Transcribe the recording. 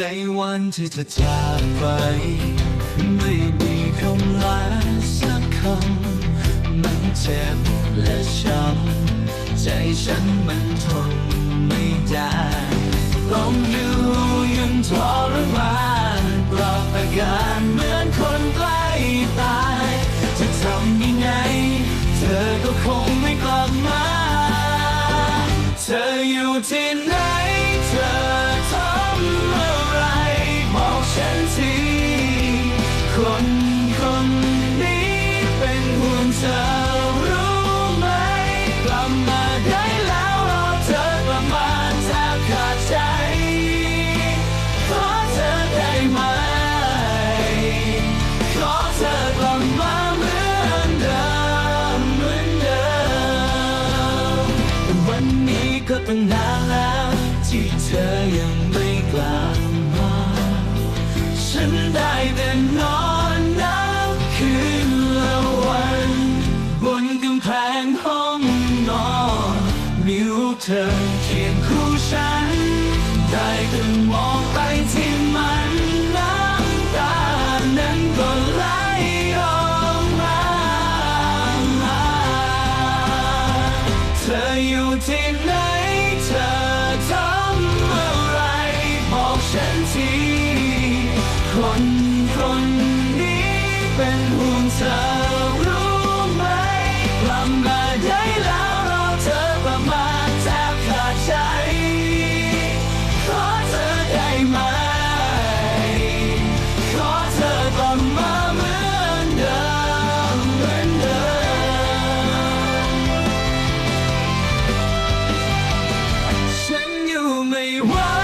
ในวันที่เธอจากไป ไม่มีคำลาสักคำ มันเจ็บและช้ำ ใจฉันมันทนไม่ได้ต้องอยู่ยังทรมานปรับอาการเหมือนคนใกล้ตาย จะทำยังไง เธอก็คงไม่กลับมา เธออยู่ที่ไหน คนคนนี้เป็นห่วงเธอรู้ไหมกลับมาได้แล้วรอเธอกลับมาแทบขาดใจขอเธอได้ไหมขอเธอกลับมาเหมือนเดิมเหมือนเดิมวันนี้ก็ตั้งนานแล้ว เธอเขียนคู่ฉัน ได้แต่มองไปที่มันน้ำตานั้นก็ไหลออกมา เธออยู่ที่ไหนเธอทำอะไร บอกฉันที คนคนนี้เป็นห่วงเธอ Why?